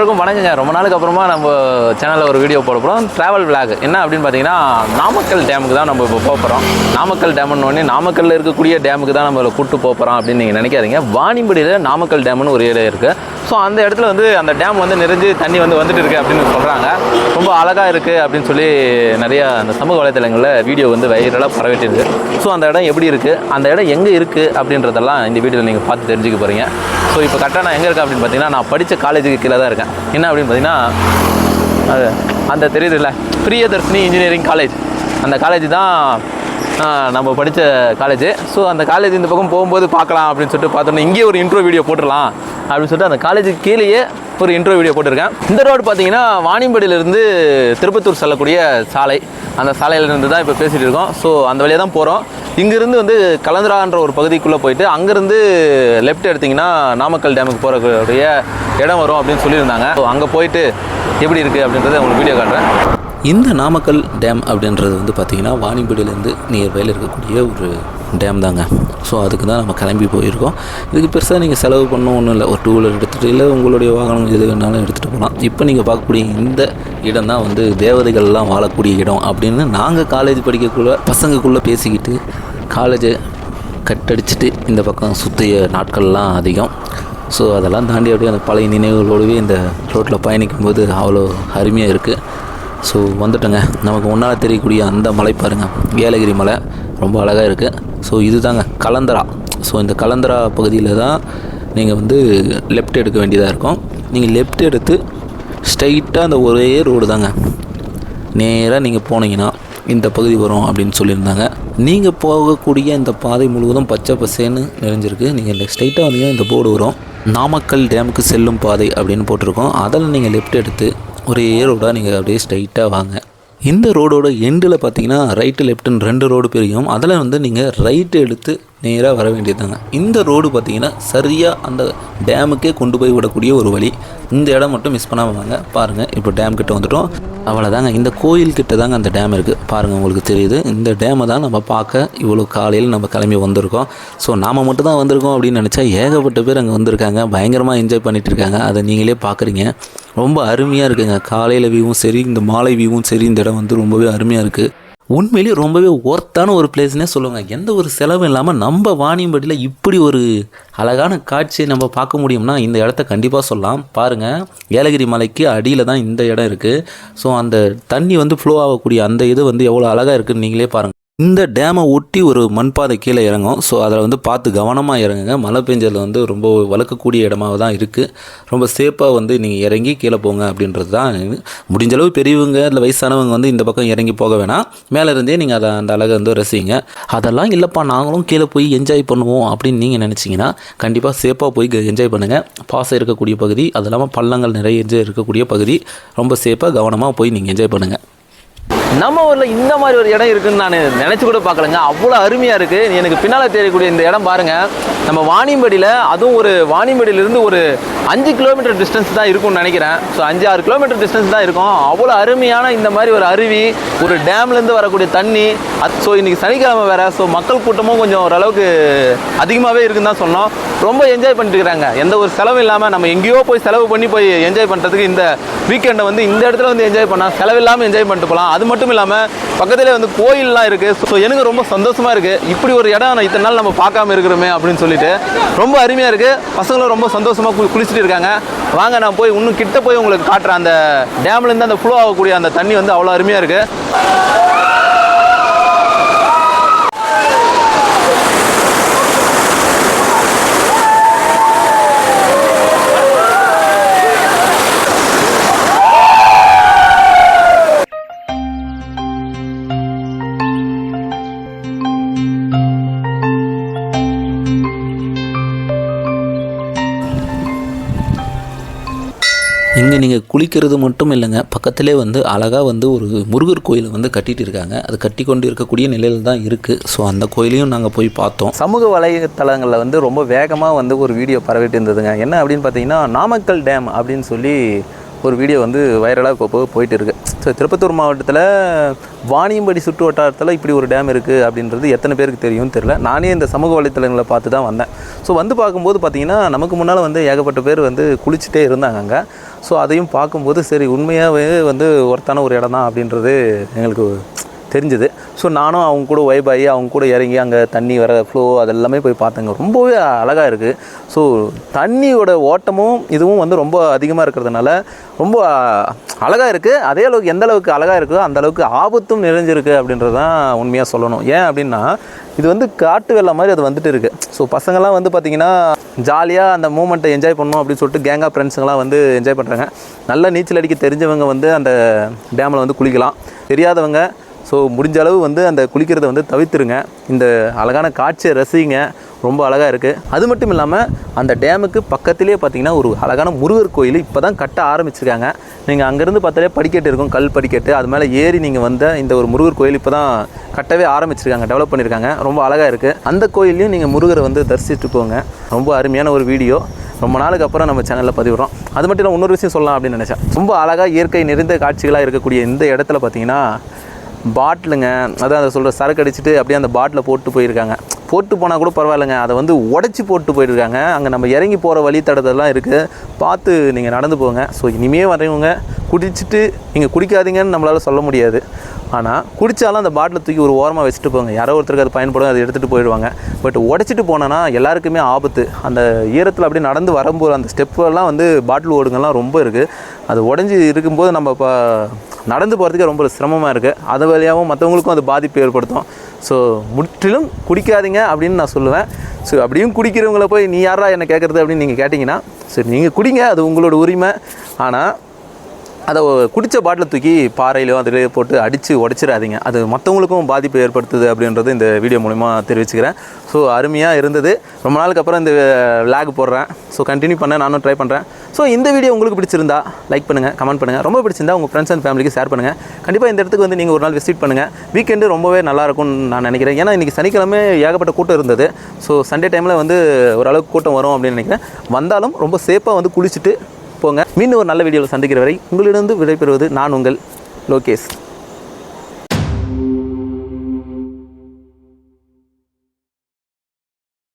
எல்லோருக்கும் வணக்கங்க. ரொம்ப நாளுக்கு அப்புறமா நம்ம சேனலில் ஒரு வீடியோ போட போகிறோம் ட்ராவல் விளாக் என்ன அப்படின்னு பார்த்தீங்கன்னா நாமக்கல் டேமுக்கு தான் நம்ம இப்போ போக போகிறோம் நாமக்கல் டேம்னு ஒன்று நாமக்கல்ல இருக்கக்கூடிய டேமுக்கு தான் நம்ம கூப்பிட்டு போகிறோம் அப்படின்னு நீங்கள் நினைக்காதீங்க. வாணிம்படியில் நாமக்கல் டேம்னு ஒரு ஏரியா இருக்குது ஸோ அந்த இடத்துல வந்து அந்த டேம் வந்து நிறைஞ்சு தண்ணி வந்து வந்துட்டு இருக்கு அப்படின்னு சொல்கிறாங்க ரொம்ப அழகாக இருக்குது அப்படின்னு சொல்லி நிறையா அந்த சமூக வலைத்தளங்களில் வீடியோ வந்து வைரலாக பரவிட்டு இருக்கு ஸோ அந்த இடம் எப்படி இருக்குது அந்த இடம் எங்கே இருக்குது அப்படின்றதெல்லாம் இந்த வீடியோவில் நீங்கள் பார்த்து தெரிஞ்சுக்க போகிறீங்க ஸோ இப்போ கரெக்டாக நான் எங்கே இருக்கேன் அப்படின்னு பார்த்தீங்கன்னா நான் படித்த காலேஜுக்கு கீழே தான் இருக்கேன். என்ன அப்படின்னு பார்த்தீங்கன்னா அது அந்த தெரியுதுல்ல பிரியதர்ஷினி இன்ஜினியரிங் காலேஜ் அந்த காலேஜ் தான் நம்ம படித்த காலேஜ் ஸோ அந்த காலேஜ் இந்த பக்கம் போகும்போது பார்க்கலாம் அப்படின்னு சொல்லிட்டு பார்த்தோன்னா இங்கேயே ஒரு இன்ட்ரோ வீடியோ போட்டுடலாம் அப்படின்னு சொல்லிட்டு அந்த காலேஜுக்கு கீழேயே ஒரு இன்ட்ரோ வீடியோ போட்டிருக்கேன். இந்த ரோடு பார்த்தீங்கன்னா வாணியம்பாடியிலேருந்து திருப்பத்தூர் செல்லக்கூடிய சாலை. அந்த சாலையிலேருந்து தான் இப்போ பேசிகிட்டு இருக்கோம். ஸோ அந்த வழியாக தான் போகிறோம் இங்கேருந்து வந்து கலந்துரான்ற ஒரு பகுதிக்குள்ளே போயிட்டு அங்கேருந்து லெஃப்ட் எடுத்திங்கன்னா நாமக்கல் டேமுக்கு போகிறக்கூடிய இடம் வரும் அப்படின்னு சொல்லியிருந்தாங்க. ஸோ அங்கே போயிட்டு எப்படி இருக்குது அப்படின்றத உங்களுக்கு வீடியோ காட்டுறேன். இந்த நாமக்கல் டேம் அப்படின்றது வந்து பார்த்திங்கன்னா வாணிபடியிலேருந்து நியர்பையில் இருக்கக்கூடிய ஒரு டேம் தாங்க. ஸோ அதுக்கு தான் நம்ம கிளம்பி போயிருக்கோம். இதுக்கு பெருசாக நீங்கள் செலவு பண்ணணும் ஒன்றும் இல்லை. ஒரு டூ வீலர் எடுத்துகிட்டு இல்லை உங்களுடைய வாகனம் எது வேணாலும் எடுத்துகிட்டு போகலாம் இப்போ நீங்கள் பார்க்கக்கூடிய இந்த இடம் தான் வந்து தேவதைகள்லாம் வாழக்கூடிய இடம் அப்படின்னு நாங்கள் காலேஜ் படிக்கக்குள்ள பசங்களுக்குள்ளே பேசிக்கிட்டு காலேஜை கட்டடிச்சிட்டு இந்த பக்கம் சுற்றிய நாட்கள்லாம் அதிகம். ஸோ அதெல்லாம் தாண்டி அப்படியே அந்த பழைய நினைவுகளோடவே இந்த ரோட்டில் பயணிக்கும்போது அவ்வளோ அருமையாக இருக்குது ஸோ வந்துட்டோங்க. நமக்கு ஒன்றால் தெரியக்கூடிய அந்த மலை பாருங்கள் ஏலகிரி மலை. ரொம்ப அழகாக இருக்குது ஸோ இதுதாங்க. கலந்தரா. ஸோ இந்த கலந்தரா பகுதியில் தான் நீங்கள் வந்து லெஃப்ட் எடுக்க வேண்டியதாக இருக்கும். நீங்கள் லெஃப்ட் எடுத்து ஸ்ட்ரைட்டாக அந்த ஒரே ரோடு தாங்க. நேராக நீங்கள் போனீங்கன்னா இந்த பகுதி வரும் அப்படின்னு சொல்லியிருந்தாங்க. நீங்கள் போகக்கூடிய இந்த பாதை முழுவதும் பச்சை பசேன்னு நிறைஞ்சிருக்கு. நீங்கள் ஸ்ட்ரைட்டாக வந்தீங்கன்னா இந்த போர்டு வரும். நாமக்கல் டேமுக்கு செல்லும் பாதை அப்படின்னு போட்டிருக்கோம். அதில் நீங்கள் லெஃப்ட் எடுத்து ஒரு ரோடாக நீங்கள் அப்படியே ஸ்ட்ரைட்டாக வாங்க. இந்த ரோடோட எண்டில் பார்த்தீங்கன்னா ரைட்டு லெஃப்ட்டுன்னு ரெண்டு ரோடு பிரியும். அதில் வந்து நீங்கள் ரைட்டு எடுத்து நேராக வர வேண்டியதுதாங்க. இந்த ரோடு பார்த்தீங்கன்னா சரியாக அந்த டேமுக்கே கொண்டு போய் விடக்கூடிய ஒரு வழி. இந்த இடம் மட்டும் மிஸ் பண்ணாமல் வாங்க. பாருங்கள் இப்போ டேம் கிட்ட வந்துட்டோம். அவ்வளோதாங்க இந்த கோயில் கிட்ட தாங்க அந்த டேம் இருக்குது பாருங்கள் உங்களுக்கு தெரியுது. இந்த டேமை தான் நம்ம பார்க்க இவ்வளோ காலையில் நம்ம கிளம்பி வந்திருக்கோம். ஸோ நாம் மட்டும் தான் வந்திருக்கோம் அப்படின்னு நினச்சா ஏகப்பட்ட பேர் அங்கே வந்திருக்காங்க. பயங்கரமாக என்ஜாய் பண்ணிட்டு இருக்காங்க. அதை நீங்களே பார்க்குறீங்க. ரொம்ப அருமையாக இருக்குங்க. காலையில் வியூவும் சரி இந்த மாலை வியூவும் சரி இந்த இடம் வந்து ரொம்பவே அருமையாக இருக்குது உண்மையிலேயே ரொம்பவே ஒர்த்தான ஒரு பிளேஸ்னே சொல்லுவாங்க. எந்த ஒரு செலவும் இல்லாமல் நம்ம வாணியம்பட்டியில் இப்படி ஒரு அழகான காட்சியை நம்ம பார்க்க முடியும்னா இந்த இடத்த கண்டிப்பாக சொல்லலாம். பாருங்கள் ஏலகிரி மலைக்கு அடியில் தான் இந்த இடம் இருக்குது ஸோ அந்த தண்ணி வந்து ஃப்ளோ ஆகக்கூடிய அந்த இது வந்து எவ்வளோ அழகாக இருக்குன்னு நீங்களே பாருங்கள் இந்த டேமை ஒட்டி ஒரு மண்பாதை கீழே இறங்கும். ஸோ அதில் வந்து பார்த்து கவனமாக இறங்குங்க. மழை பெஞ்சதில் வந்து ரொம்ப வளர்க்கக்கூடிய இடமாக தான் இருக்குது ரொம்ப சேஃபாக வந்து நீங்கள் இறங்கி கீழே போங்க அப்படின்றது தான் முடிஞ்சளவு பெரியவங்க இல்லை வயசானவங்க வந்து இந்த பக்கம் இறங்கி போக வேணாம். மேலே இருந்தே நீங்கள் அதை அந்த அழகை வந்து ரசிங்க. அதெல்லாம் இல்லைப்பா நாங்களும் கீழே போய் என்ஜாய் பண்ணுவோம் அப்படின்னு நீங்கள் நினச்சிங்கன்னா கண்டிப்பாக சேஃபாக போய் என்ஜாய் பண்ணுங்கள் பாசம் இருக்கக்கூடிய பகுதி அது இல்லாமல் பள்ளங்கள் நிறைய இருக்கக்கூடிய பகுதி ரொம்ப சேஃபாக கவனமாக போய் நீங்கள் என்ஜாய் பண்ணுங்கள் நம்ம ஊரில் இந்த மாதிரி ஒரு இடம் இருக்குன்னு நான் நினச்சி கூட பார்க்கலங்க. அவ்வளோ அருமையாக இருக்குது எனக்கு பின்னால் தெரியக்கூடிய இந்த இடம் பாருங்கள் நம்ம வாணியம்படியில் அதுவும் ஒரு வாணியம்படியிலேருந்து ஒரு அஞ்சு கிலோமீட்டர் டிஸ்டன்ஸ் தான் இருக்கும்னு நினைக்கிறேன். ஸோ அஞ்சு ஆறு கிலோமீட்டர் டிஸ்டன்ஸ் தான் இருக்கும். அவ்வளோ அருமையான இந்த மாதிரி ஒரு அருவி ஒரு டேம்லேருந்து வரக்கூடிய தண்ணி. அது ஸோ இன்றைக்கி சனிக்கிழமை வேறு. ஸோ மக்கள் கூட்டமும் கொஞ்சம் ஓரளவுக்கு அதிகமாகவே இருக்குன்னு தான் சொன்னோம். ரொம்ப என்ஜாய் பண்ணிட்டு இருக்கிறாங்க. எந்த ஒரு செலவும் இல்லாமல் நம்ம எங்கேயோ போய் செலவு பண்ணி போய் என்ஜாய் பண்ணுறதுக்கு இந்த வீக்கெண்டை வந்து இந்த இடத்துல வந்து என்ஜாய் பண்ணால் செலவில்லாமல் என்ஜாய் பண்ணிட்டு போகலாம் அது மட்டும் மட்டும் இல்லாமல் பக்கத்திலே வந்து கோயில்லாம் இருக்குது ஸோ எனக்கு ரொம்ப சந்தோஷமாக இருக்குது இப்படி ஒரு இடம் நான் இத்தனை நாள் நம்ம பார்க்காம இருக்கிறோமே அப்படின்னு சொல்லிட்டு ரொம்ப அருமையாக இருக்குது பசங்களும் ரொம்ப சந்தோஷமாக கு குளிச்சுட்டு இருக்காங்க. வாங்க நான் போய் இன்னும் கிட்ட போய் உங்களுக்கு காட்டுறேன். அந்த டேம்லேருந்து அந்த ஃப்ளோ ஆகக்கூடிய அந்த தண்ணி வந்து அவ்வளோ அருமையாக இருக்குது இங்கே நீங்கள் குளிக்கிறது மட்டும் இல்லைங்க. பக்கத்திலே வந்து அழகாக வந்து ஒரு முருகர் கோயிலை வந்து கட்டிட்டு இருக்காங்க அது கட்டி கொண்டு இருக்கக்கூடிய நிலையில் தான் இருக்குது ஸோ அந்த கோயிலையும் நாங்கள் போய் பார்த்தோம். சமூக வலைத்தளங்களில் வந்து ரொம்ப வேகமாக வந்து ஒரு வீடியோ பரவிட்டு இருந்ததுங்க. என்ன அப்படின்னு பார்த்தீங்கன்னா நாமக்கல் டேம் அப்படின்னு சொல்லி ஒரு வீடியோ வந்து வைரலாக இப்போ போயிட்டு இருக்கு ஸோ திருப்பத்தூர் மாவட்டத்தில் வாணியம்படி சுற்று வட்டாரத்தில் இப்படி ஒரு டேம் இருக்குது அப்படின்றது எத்தனை பேருக்கு தெரியும்னு தெரில நானே இந்த சமூக வலைத்தளங்களை பார்த்து தான் வந்தேன். ஸோ வந்து பார்க்கும்போது பார்த்தீங்கன்னா நமக்கு முன்னால் வந்து ஏகப்பட்ட பேர் வந்து குளிச்சுட்டே இருந்தாங்க அங்கே. ஸோ அதையும் பார்க்கும்போது சரி உண்மையாகவே வந்து ஒருத்தான ஒரு இடம் தான் அப்படின்றது எங்களுக்கு தெரிஞ்சுது. ஸோ நானும் அவங்க கூட வைப் ஆகி அவங்க கூட இறங்கி அங்கே தண்ணி வர ஃப்ளோ அதெல்லாமே போய் பார்த்தேங்க. ரொம்பவே அழகாக இருக்குது ஸோ தண்ணியோட ஓட்டமும் இதுவும் வந்து ரொம்ப அதிகமாக இருக்கிறதுனால ரொம்ப அழகாக இருக்குது அதே அளவுக்கு எந்த அளவுக்கு அழகாக இருக்குதோ அந்த அளவுக்கு ஆபத்தும் நிறைஞ்சிருக்கு அப்படின்றது தான் உண்மையாக சொல்லணும். ஏன் அப்படின்னா இது வந்து காட்டு வெள்ளம் மாதிரி அது வந்துட்டு இருக்குது ஸோ பசங்கள்லாம் வந்து பார்த்திங்கன்னா ஜாலியாக அந்த மூமெண்ட்டை என்ஜாய் பண்ணணும் அப்படின்னு சொல்லிட்டு கேங்காக ஃப்ரெண்ட்ஸுங்களாம் வந்து என்ஜாய் பண்ணுறாங்க நல்லா நீச்சல் அடிக்க தெரிஞ்சவங்க வந்து அந்த டேமில் வந்து குளிக்கலாம். தெரியாதவங்க ஸோ முடிஞ்ச அளவு வந்து அந்த குளிக்கிறத வந்து தவிர்த்துருங்க. இந்த அழகான காட்சியை ரசிங்க. ரொம்ப அழகாக இருக்குது அது மட்டும் இல்லாமல் அந்த டேமுக்கு பக்கத்திலே பார்த்தீங்கன்னா ஒரு அழகான முருகர் கோயில் இப்போ தான் கட்ட ஆரம்பிச்சிருக்காங்க. நீங்கள் அங்கேருந்து பார்த்தாலே படிக்கட்டு இருக்கும் கல் படிக்கட்டு. அது மேலே ஏறி நீங்கள் வந்த இந்த ஒரு முருகர் கோயில் இப்போ தான் கட்டவே ஆரம்பிச்சிருக்காங்க டெவலப் பண்ணியிருக்காங்க ரொம்ப அழகாக இருக்குது அந்த கோயிலையும் நீங்கள் முருகரை வந்து தரிசிச்சுட்டு போங்க. ரொம்ப அருமையான ஒரு வீடியோ. ரொம்ப நாளுக்கு அப்புறம் நம்ம சேனலில் பதிவிடுறோம். அது மட்டும் இல்லை இன்னொரு விஷயம் சொல்லலாம் அப்படின்னு நினச்சேன். ரொம்ப அழகாக இயற்கை நிறைந்த காட்சிகளாக இருக்கக்கூடிய இந்த இடத்துல பார்த்தீங்கன்னா பாட்டிலுங்க அதான் அதை சொல்கிற சரக்கு அடிச்சுட்டு அப்படியே அந்த பாட்டில் போட்டு போயிருக்காங்க. போட்டு போனால் கூட பரவாயில்லைங்க அதை வந்து உடச்சி போட்டு போயிருக்காங்க. அங்கே நம்ம இறங்கி போகிற வழி தடத்தெல்லாம் இருக்குது பார்த்து நீங்கள் நடந்து போங்க. ஸோ இனிமே வரவங்க குடிச்சிட்டு நீங்கள் குடிக்காதீங்கன்னு நம்மளால் சொல்ல முடியாது. ஆனால் குடித்தாலும் அந்த பாட்டில் தூக்கி ஒரு ஓரமாக வச்சுட்டு போங்க. யாரோ ஒருத்தருக்கு அது பயன்படும் அதை எடுத்துகிட்டு போயிடுவாங்க. பட் உடச்சிட்டு போனோன்னா எல்லாருக்குமே ஆபத்து. அந்த ஈரத்தில் அப்படியே நடந்து வரும்போது அந்த ஸ்டெப்பெல்லாம் வந்து பாட்டில் ஓடுங்கள்லாம் ரொம்ப இருக்குது அது உடஞ்சி இருக்கும்போது நம்ம இப்போ நடந்து போகிறதுக்கே ரொம்ப சிரமமாக இருக்குது அது வழியாகவும் மற்றவங்களுக்கும் அது பாதிப்பு ஏற்படுத்தும். ஸோ முற்றிலும் குடிக்காதீங்க அப்படின்னு நான் சொல்லுவேன். ஸோ அப்படியும் குடிக்கிறவங்கள போய் நீ யாரா என்ன கேட்குறது அப்படின்னு நீங்கள் கேட்டிங்கன்னா சரி நீங்கள் குடிங்க அது உங்களோட உரிமை. ஆனால் அதை குடித்த பாட்டிலை தூக்கி பாறையிலோ அதிலே போட்டு அடித்து உடச்சிடாதீங்க. அது மற்றவங்களுக்கும் பாதிப்பு ஏற்படுத்துது அப்படின்றது இந்த வீடியோ மூலிமா தெரிவிச்சுக்கிறேன். ஸோ அருமையாக இருந்தது. ரொம்ப நாளுக்கு அப்புறம் இந்த லேக் போடுறேன். ஸோ கண்டினியூ பண்ண நானும் ட்ரை பண்ணுறேன் ஸோ இந்த வீடியோ உங்களுக்கு பிடிச்சிருந்தா லைக் பண்ணுங்கள் கமெண்ட் பண்ணுங்கள் ரொம்ப பிடிச்சிருந்தா உங்கள் ஃப்ரெண்ட்ஸ் அண்ட் ஃபேமிலிக்கு ஷேர் பண்ணுங்கள் கண்டிப்பாக இந்த இடத்துக்கு வந்து நீங்கள் ஒரு நாள் விசிட் பண்ணுங்கள் வீக்கெண்டு ரொம்பவே நல்லா இருக்கும்னு நான் நினைக்கிறேன். ஏன்னா இன்றைக்கி சனிக்கிழமை ஏகப்பட்ட கூட்டம் இருந்தது. ஸோ சண்டே டைமில் வந்து ஓரளவுக்கு கூட்டம் வரும் அப்படின்னு நினைக்கிறேன். வந்தாலும் ரொம்ப சேஃபாக வந்து குளிச்சுட்டு போங்க. மீண்டும் ஒரு நல்ல வீடியோவில் சந்திக்கிற வரை உங்களிடம் விடைபெறுவது நான் உங்கள் லோகேஷ்.